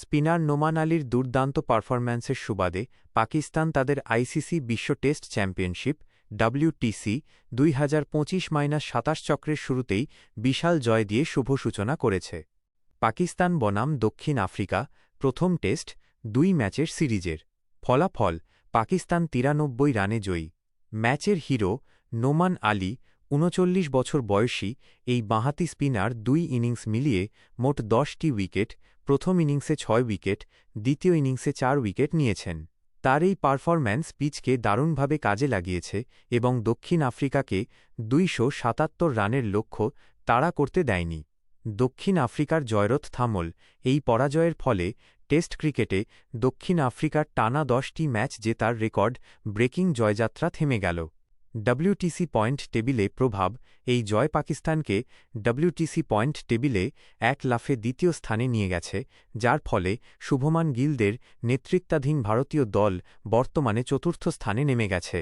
Spinner Noman আলীর দুর্দান্ত পারফরম্যান্সের সুবাদে পাকিস্তান তাদের আইসিসি বিশ্ব টেস্ট চ্যাম্পিয়নশিপ, ডব্লিউটিসি, দুই হাজার পঁচিশ মাইনাস সাতাশ চক্রের শুরুতেই বিশাল জয় দিয়ে শুভ সূচনা করেছে। পাকিস্তান বনাম দক্ষিণ আফ্রিকা, প্রথম টেস্ট, দুই ম্যাচের সিরিজের। ফলাফল, পাকিস্তান তিরানব্বই রানে জয়ী। ম্যাচের হিরো, নোমান আলী, উনচল্লিশ বছর বয়সী, এই বাঁহাতি স্পিনার দুই ইনিংস মিলিয়ে মোট দশটি উইকেট প্রথম ইনিংসে ছয় উইকেট, দ্বিতীয় ইনিংসে চার উইকেট নিয়েছেন। তার এই পারফরম্যান্স পিচকে দারুণভাবে কাজে লাগিয়েছে এবং দক্ষিণ আফ্রিকাকে দুইশো সাতাত্তর রানের লক্ষ্য তাড়া করতে দেয়নি। দক্ষিণ আফ্রিকার জয়রথ থামল এই পরাজয়ের ফলে টেস্ট ক্রিকেটে দক্ষিণ আফ্রিকার টানা দশটি ম্যাচ জেতার রেকর্ড ব্রেকিং জয়যাত্রা থেমে গেল। ডব্লিউটিসি পয়েন্ট টেবিলে প্রভাব এই জয় পাকিস্তানকে ডব্লিউটিসি পয়েন্ট টেবিলে এক লাফে দ্বিতীয় স্থানে নিয়ে গেছে, যার ফলে শুভমান গিলদের নেতৃত্বাধীন ভারতীয় দল বর্তমানে চতুর্থ স্থানে নেমে গেছে।